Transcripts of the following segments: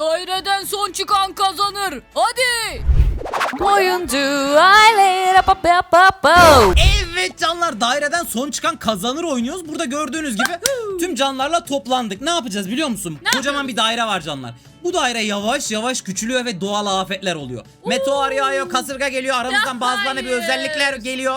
Daireden son çıkan kazanır. Hadi. Oyuncu aile pa pa pa pa. Evet canlar daireden son çıkan kazanır oynuyoruz. Burada gördüğünüz gibi tüm canlarla toplandık. Ne yapacağız biliyor musun? Kocaman bir daire var canlar. Bu daire yavaş yavaş küçülüyor ve doğal afetler oluyor. Meteor yağıyor, kasırga geliyor, aramızdan Ya bazılarına bir hayır. özellikler geliyor.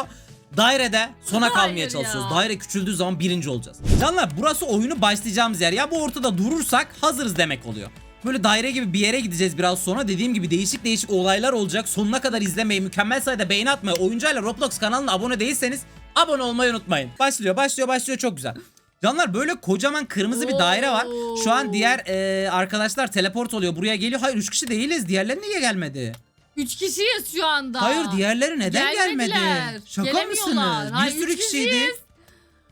Dairede sona Hayır kalmaya ya. çalışıyoruz. Daire küçüldüğü zaman birinci olacağız. Canlar burası oyunu başlayacağımız yer. Ya bu ortada durursak hazırız demek oluyor. Böyle daire gibi bir yere gideceğiz biraz sonra. Dediğim gibi değişik değişik olaylar olacak. Sonuna kadar izlemeyi, mükemmel sayıda beğeni atmayı, oyuncuyla Roblox kanalına abone değilseniz abone olmayı unutmayın. Başlıyor, başlıyor, başlıyor. Çok güzel. Canlar böyle kocaman kırmızı bir daire var. Şu an diğer e, arkadaşlar teleport oluyor. Buraya geliyor. Hayır 3 kişi değiliz. Diğerleri niye gelmedi? Üç kişiyiz şu anda. Hayır diğerleri neden Gelmediler. gelmedi? Şaka Gelemiyorlar. mısınız? Hayır, bir sürü üç kişiydi. kişiyiz.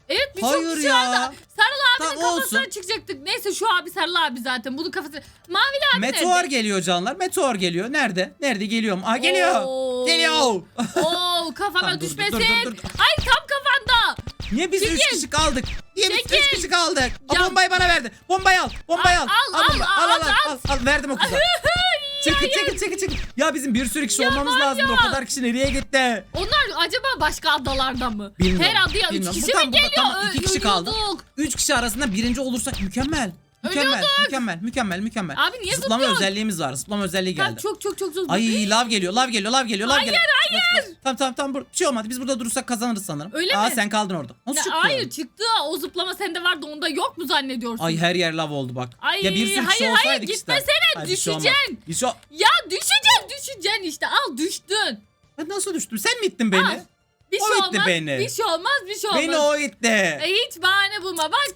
Evet biz Hayır kişi ya. vardı. Sarıl abinin Tamam, kafasına olsun. çıkacaktık. Neyse şu abi Sarıl abi zaten. Bunun kafası. Mavili abi Meteor nerede? geliyor canlar. Meteor geliyor. Nerede? Nerede geliyor? Aa geliyor. Oo. Geliyor. Oo kafama Tamam, dur, dur, düşmesin. dur, dur, dur. Ay tam kafanda. Niye biz 3 Çekil. kişi kaldık? Niye biz 3 Çekil. kişi kaldık? Ya- bombayı bana verdi. Bombayı al. Bombayı al. Al, al, bombayı. al, al, al, al, al. Verdim o kıza. Çekil çekil çekil çekil. Ya bizim bir sürü kişi Ya olmamız var lazım. ya. O kadar kişi nereye gitti? Onlar acaba başka adalarda mı? Bilmiyorum, Her adaya üç bilmiyorum. kişi Bu mi tam- bu da geliyor? tamam, iki kişi kaldı. ölüyorduk. 3 kişi arasında birinci olursak mükemmel. Mükemmel, mükemmel, mükemmel, mükemmel. Abi niye Zıplama zıplıyorsun? özelliğimiz var. Zıplama özelliği Ben geldi. çok çok çok zor. Ay lav geliyor, lav geliyor, lav geliyor, lav Hayır, geliyor. Hayır, Tamam tamam tamam. Bir şey olmadı. Biz burada durursak kazanırız sanırım. Öyle Aa mi? sen kaldın orada. Nasıl Ya, çıktı? hayır çıktı. O zıplama sende vardı onda yok mu zannediyorsun? Ay her yer lav oldu bak. Ay, ya bir sürü kişi hayır, hayır, olsaydık işte. gitmesene, Ay, bir şey olmaz. düşeceksin. Bir şey ol- Ya düşeceksin düşeceksin işte al düştün. Ben nasıl düştüm? Sen mi ittin beni? Al. Bir O şey itti olmaz. beni. Bir şey olmaz bir şey olmaz. Beni o itti. E, hiç bahane bulma bak.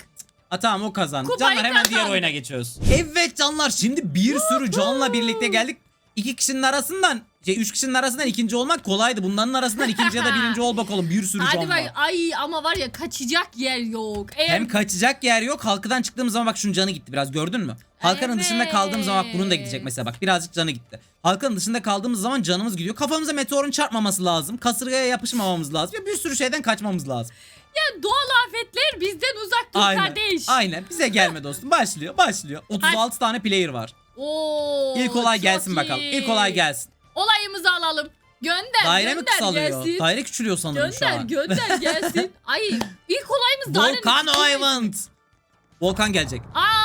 Ha tamam o kazandı. Kupayı Canlar hemen diğer kazandı. oyuna geçiyoruz. Evet canlar şimdi bir sürü canla birlikte geldik. İki kişinin arasından, şey, üç kişinin arasından ikinci olmak kolaydı. Bunların arasından ikinci ya da birinci ol bakalım. Bir sürü Hadi can bak ay ama var ya kaçacak yer yok. Eğer Hem kaçacak yer yok. Halkadan çıktığımız zaman bak şunun canı gitti biraz gördün mü? Halkanın dışında kaldığımız zaman bak bunun da gidecek mesela bak birazcık canı gitti. Halkanın dışında kaldığımız zaman canımız gidiyor. Kafamıza meteorun çarpmaması lazım. Kasırgaya yapışmamamız lazım. Ya bir sürü şeyden kaçmamız lazım. ya doğal afetler bizden uzak dur Aynen. kardeş. Aynen. Bize gelme dostum. Başlıyor. Başlıyor. 36 tane player var. Oo, İlk olay gelsin bakalım. iyi. İlk olay gelsin. Olayımızı alalım. Gönder Daire mi gönder kısalıyor? gelsin. Daire küçülüyor sanırım şu Gönder an. gönder gelsin. Ay ilk olayımız Volcano küçülmesi. Island. Volkan gelecek. Aa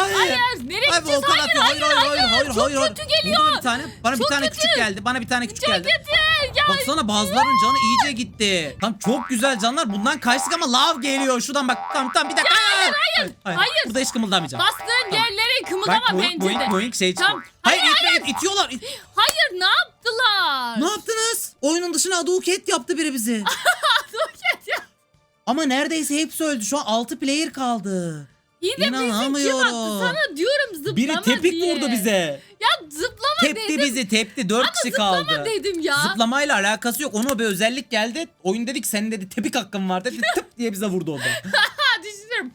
Hayır. hayır nereye Ay gideceğiz? volkan Hayır, atıyor. Hayır hayır hayır hayır çok hayır. hayır. kötü geliyor. Burada bir tane. Bana bir Çok tane kötü. küçük geldi. Bana bir tane küçük Çok geldi. kötü. Ya Baksana bazılarının canı iyice gitti. Tam çok güzel canlar. Bundan kaçtık ama lav geliyor. Şuradan bak. Tamam tamam bir dakika. hayır hayır. hayır. Burada hiç kımıldamayacağım. bastığın yerlere Bak kımıldama boing bence boing de. boing şey çıkıyor. Tamam. Hayır, Hayır, itme, it- itiyorlar. it- Hayır ne yaptılar? Ne yaptınız? Oyunun dışına aduket yaptı biri bizi. Ama neredeyse hepsi öldü. Şu an 6 player kaldı. İyi de bizi kim İnanamıyorum. attı? Sana diyorum zıplama Biri tepik diye. vurdu bize. Ya zıplama Tepti dedim. bizi tepti. 4 kişi kaldı. Zıplama dedim ya. Zıplamayla alakası yok. Ona bir özellik geldi. Oyun dedik senin dedi tepik hakkın var dedi. Tıp diye bize vurdu o da. Ha düşünüyorum.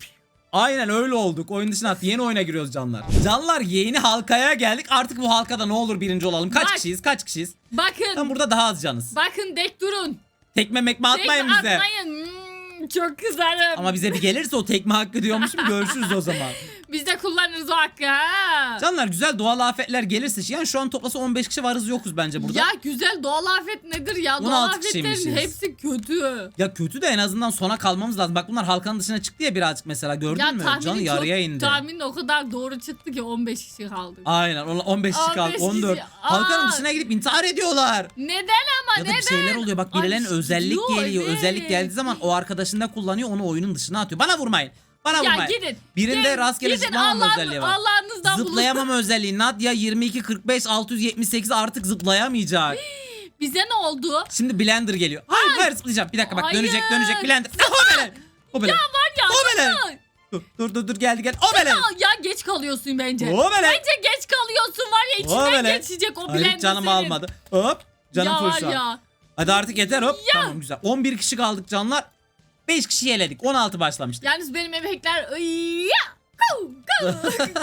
Aynen öyle olduk. Oyun dışına attı. Yeni oyuna giriyoruz canlar. Canlar yeni halkaya geldik. Artık bu halkada ne olur birinci olalım. Kaç Bak. kişiyiz? Kaç kişiyiz? Bakın. Tam burada daha az canız. Bakın dek durun. Tekme mekme atmayın Dek bize. Atmayın. Hmm, çok güzelim. Ama bize bir gelirse o tekme hakkı diyormuşum. Görüşürüz o zaman. Biz de kullanırız o hakkı ha. Canlar güzel doğal afetler gelirse. Yani şu an toplasa 15 kişi varız yokuz bence burada. Ya güzel doğal afet nedir ya? 16 Doğal afetlerin kişiymişiz. hepsi kötü. Ya kötü de en azından sona kalmamız lazım. Bak bunlar halkanın dışına çıktı ya birazcık mesela gördün ya mü? Canı çok, yarıya indi. tahminin o kadar doğru çıktı ki 15 kişi kaldı. Aynen ona 15 kişi 15 kaldı kişi. 14. Aa. Halkanın dışına gidip intihar ediyorlar. Neden ama Ya da neden? bir şeyler oluyor bak birilerinin özellik geliyor. Özellik geldiği zaman o arkadaşında kullanıyor onu oyunun dışına atıyor. Bana vurmayın. Bana Ya vurmayın. gidin. Birinde Gidin, rastgele gidin, zıplamama Allah'ın- özelliği var. Allah'ınızdan bulun. Zıplayamama özelliği. Nadia 22 45 678 artık zıplayamayacak. Bize ne oldu? Şimdi Blender geliyor. Hayır hayır zıplayacağım. Bir dakika bak Hayır. dönecek dönecek Blender. O bele. O bele. Ya var ya. O bele. nasıl? Dur dur dur dur geldi gel. O bele. Ya, ya geç kalıyorsun bence. O bele. Bence geç kalıyorsun var ya içinden bele. geçecek o Hayır blender hiç canımı senin. almadı. Hop. Canım ya var ya. Hadi artık yeter hop. Tamam güzel. 11 kişi kaldık canlar. 5 kişi yeledik. 16 başlamıştık. Yalnız benim efektler.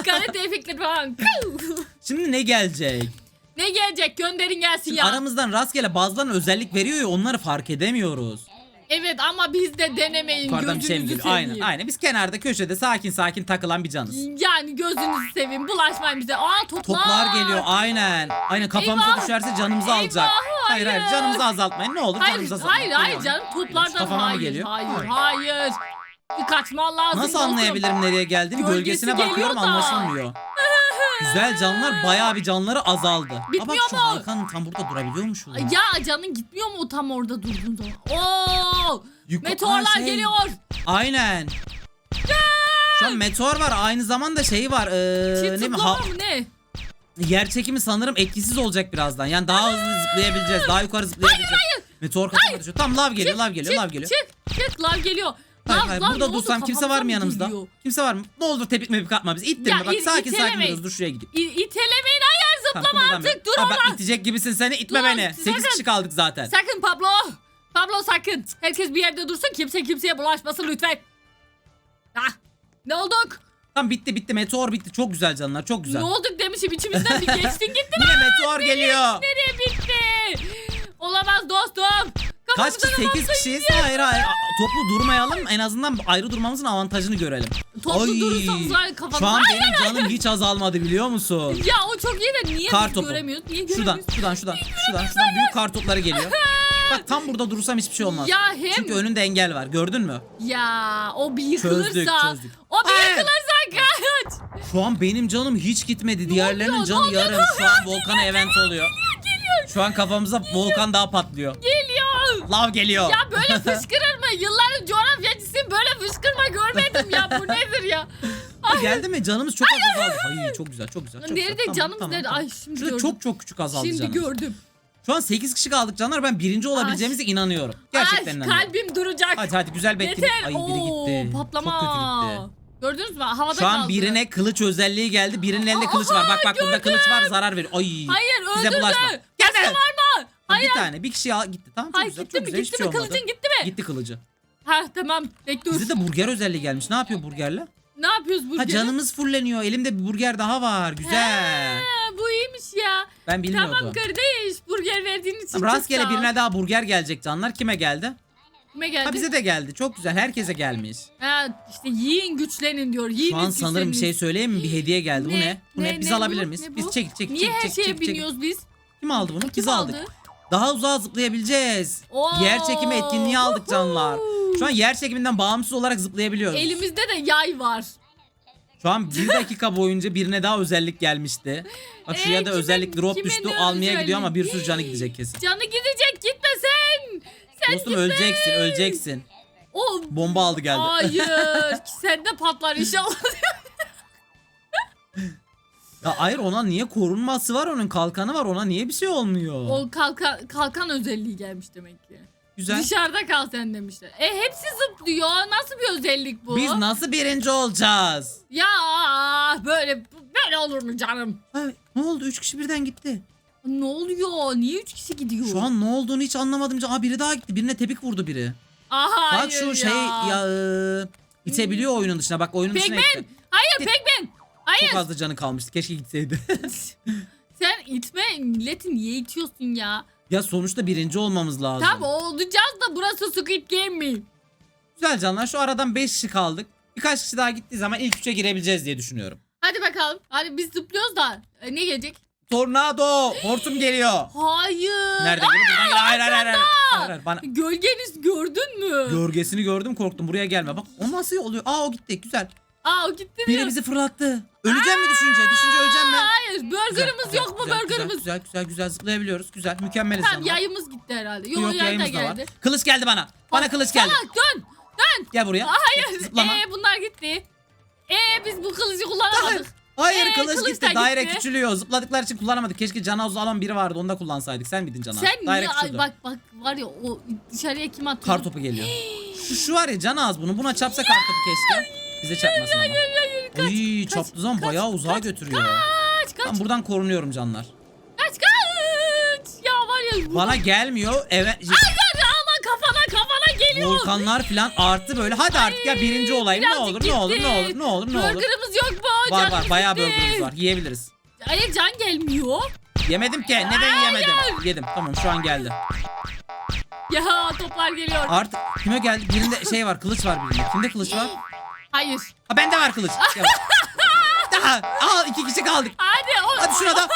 Karate efektleri falan. Şimdi ne gelecek? ne gelecek gönderin gelsin ya. Aramızdan rastgele bazılarına özellik veriyor ya onları fark edemiyoruz. Evet ama biz de denemeyin Yukarıdan bir şey mi gözünüzü geliyor? seveyim. Aynen aynen. Biz kenarda köşede sakin sakin takılan bir canız. Yani gözünüzü seveyim bulaşmayın bize. Aa toplar. Toplar geliyor aynen. Aynen kafamıza Eyvah. düşerse canımızı Eyvah, alacak. Hayır hayır hayır. canımızı azaltmayın ne olur Hayır canımızı azaltmayın. hayır hayır canım toplardan Kafama mı hayır, geliyor? hayır Hayır. Bir kaçman lazım. Nasıl dostum. anlayabilirim nereye geldiğini? Gölgesi Gölgesine geliyor bakıyorum da. anlaşılmıyor. Güzel canlılar bayağı bir canları azaldı. Bitmiyor Ama bak şu mu? Hakan'ın tam burada durabiliyor mu şu? Ya canın gitmiyor mu o tam orada durduğun zaman? Oo! Yuka- Meteorlar Aa, şey, geliyor. Aynen. Şu an meteor var aynı zamanda şey var. Ee, Çift ne mi? zıplama Ha- mı ne? yer çekimi sanırım etkisiz olacak birazdan. Yani daha hızlı zıplayabileceğiz. Daha yukarı zıplayabileceğiz. Meteor kafama düşüyor. Tam lav geliyor, lav geliyor, lav geliyor. Çık çık lav geliyor. Hayır, hayır, burada dursam kimse var mı yanımızda? gidiyor? Kimse var mı? Ne olur tepik mepik atma bizi. İttirme bak sakin sakin gidiyoruz. Dur şuraya gideyim. İ- itelemeyin hayır Tamam, zıplama kımıldama. artık dur bak itecek gibisin seni itme Dur, beni. 8 sakın. kişi kaldık zaten. Sakın Pablo. Pablo sakın. Herkes bir yerde dursun kimse kimseye bulaşmasın lütfen. Ah, ne olduk? Tamam bitti bitti meteor bitti. Çok güzel canlar çok güzel. Ne olduk demişim içimizden bir geçtin gittin. Yine meteor geliyor. Nereye bitti? Olamaz dostum. Kaç kişi? 8 avantajı kişiyiz. Hayır hayır. Toplu durmayalım. En azından ayrı durmamızın avantajını görelim. Toplu Ay, durursanız var kafamız. Şu an Hayır, benim canım hiç azalmadı biliyor musun? Ya o çok iyi de niye Kar biz topu. göremiyoruz? Niye Şuradan göremiyoruz? şuradan şuradan şuradan şuradan büyük kar topları geliyor. Bak tam burada durursam hiçbir şey olmaz. Ya hem Çünkü önünde engel var. Gördün mü? ya o bir yıkılırsa Çözdük, çözdük. o bir Hayır. yıkılırsa kaç. Şu an benim canım hiç gitmedi. Diğerlerinin oluyor, canı oluyor? yarım. Şu an volkan event oluyor. Şu an kafamıza volkan daha patlıyor. Lav geliyor. Ya böyle fışkırır mı? Yılların coğrafyacısıyım böyle fışkırma görmedim ya. Bu nedir ya? Ay, Geldi mi? Canımız çok az azaldı. Hayır çok güzel çok güzel. Çok Nerede güzel. Tamam, canımız tamam, nerede? tamam. Ay şimdi Şurada gördüm. çok çok küçük azaldı Şimdi canımız. gördüm. Şu an 8 kişi kaldık canlar. Ben birinci olabileceğimize inanıyorum. Gerçekten Ay, inanıyorum. kalbim duracak. Hadi hadi güzel bekledik. Yeter. Ay biri Oo, gitti. patlama. Çok kötü gitti. Gördünüz mü? Havada Şu an kaldı. birine kılıç özelliği geldi. Birinin elinde Aa, kılıç var. Bak bak burada gördüm. kılıç var zarar veriyor. Ay. Hayır Bize öldürdü. bulaşma. Başka Gelme. var mı? Hayır. Bir tane bir kişi gitti. Tamam çok Hayır güzel. gitti çok mi? güzel. Gitti Hiçbir mi? şey olmadı. Kılıcın gitti mi? Gitti kılıcı. Ha tamam. Bekle dur. Bizde de burger özelliği gelmiş. Ne yapıyor burgerle? Ne yapıyoruz burada? Ha canımız fulleniyor. Elimde bir burger daha var. Güzel. bu iyiymiş ya. Ben bilmiyordum. Tamam kardeş. Burger verdiğin için çok Rastgele sağ ol. birine daha burger gelecek canlar. Kime geldi? Kime geldi? Ha bize de geldi. Çok güzel. Herkese gelmiş. Ha, işte yiyin güçlenin diyor. Yiyin Şu an sanırım bir şey söyleyeyim mi? Bir hediye geldi. Bu Ne? ne? Bu ne? Ne, Biz ne alabilir bu? miyiz? Ne Biz bu? çek çek Niye çek her çek şeye çek, çek. biniyoruz biz? Kim aldı bunu? Kim Biz aldık. Daha uzağa zıplayabileceğiz. Oo. Yer çekimi etkinliği aldık canlar. Şu an yer çekiminden bağımsız olarak zıplayabiliyoruz. Elimizde de yay var. Şu an bir dakika boyunca birine daha özellik gelmişti. Bak Ee, şuraya da kime- özellik drop kime düştü ne almaya özellik? gidiyor ama bir sürü canı gidecek kesin. Canı gidecek gitme sen. Sen Dostum gitme. öleceksin öleceksin. O Bomba aldı geldi. Hayır. Sen de patlar inşallah. Ya hayır ona niye korunması var onun kalkanı var ona niye bir şey olmuyor? o kalkan, kalkan özelliği gelmiş demek ki. Güzel. Dışarıda kal sen demişler. E hepsi zıplıyor. Nasıl bir özellik bu? Biz nasıl birinci olacağız? Ya böyle böyle olur mu canım? Ay, ne oldu? Üç kişi birden gitti. Ne oluyor? Niye üç kişi gidiyor? Şu an ne olduğunu hiç anlamadım. Aa biri daha gitti. Birine tepik vurdu biri. Aa, Bak şu şey ya itebiliyor oyunun dışına. Bak oyunun dışına Pigmen! itti. Hayır. Pekmen. Hayır. Çok fazla canı kalmıştı. Keşke gitseydi. Sen itme milleti niye itiyorsun ya? ya sonuçta birinci olmamız lazım. Tamam olacağız da burası Squid Game mi? Güzel canlar. Şu aradan 5 kişi kaldık. Birkaç kişi daha gittiği zaman ilk üçe girebileceğiz diye düşünüyorum. Hadi bakalım. Hadi biz zıplıyoruz da e, ne gelecek? Tornado! Hortum geliyor. Hayır. Nerede Aa, geliyor. Hayır hayır hayır. hayır. hayır, hayır. Bana Gölgeniz gördün mü? gölgesini gördüm korktum. Buraya gelme. Bak o nasıl oluyor? Aa o gitti. Güzel. Aa o gitti Biri diyor. bizi fırlattı. Öleceğim mi düşünce? Düşünce öleceğim mi? Hayır Güzel, burgerımız güzel, yok mu güzel, burgerımız? Güzel, güzel güzel güzel zıplayabiliyoruz. Güzel. Mükemmeliz Tamam yayımız gitti herhalde. Yok, Yok yay da yayımız da var. geldi. Kılıç geldi bana. Bana kılıç geldi. Salak dön. Gel buraya. Hayır. Zıplama. Ee, bunlar gitti. Ee biz bu kılıcı kullanamadık. Hayır Ee, kılıç, kılıç gitti. da Daire gitti. küçülüyor. Zıpladıkları için kullanamadık. Keşke can havuzu alan biri vardı. Onu da kullansaydık. Sen miydin can havuzu? Sen Daire niye küçüldü. ay, bak bak var ya o dışarıya kim atıyor? Kar topu geliyor. şu, şu var ya can ağız bunu. Buna çarpsa kar topu keşke. Bize çarpmasın ama. Hayır hayır kaç Ay kaç, çarptığı zaman kaç, bayağı uzağa kaç, götürüyor. kaç kaç Ben buradan korunuyorum canlar. kaç kaç. Ya var ya Bana gelmiyor. Evet. Hayır ama kafana kafana geliyor. Volkanlar falan arttı böyle. Hadi artık ya birinci olayım. Ne olur ne olur ne olur ne olur ne olur. Burgerımız yok mu? Var var bayağı gitti. burgerimiz var. Yiyebiliriz. Hayır can gelmiyor. Yemedim ki. Neden yemedim? Yedim. Tamam şu an geldi. Ya toplar geliyor. Artık kime geldi? Birinde şey var kılıç var birinde. Kimde kılıç var? Hayır. Ha bende var kılıç. Daha. Aa iki kişi kaldık. Hadi o. Hadi şuna da.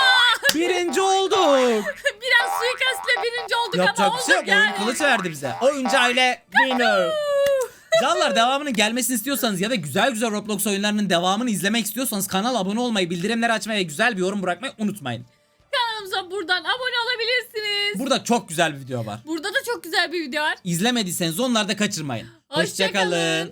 Birinci olduk. Biraz suikastle birinci olduk ama Yapacak bir olduk şey yok. yani. Kılıç verdi bize. Oyuncu aile winner. Canlar devamının gelmesini istiyorsanız ya da güzel güzel Roblox oyunlarının devamını izlemek istiyorsanız kanala abone olmayı, bildirimleri açmayı ve güzel bir yorum bırakmayı unutmayın. Kanalımıza buradan abone olabilirsiniz. Burada çok güzel bir video var. Burada da çok güzel bir video var. İzlemediyseniz onları da kaçırmayın. Hoşça kalın. Hoşçakalın.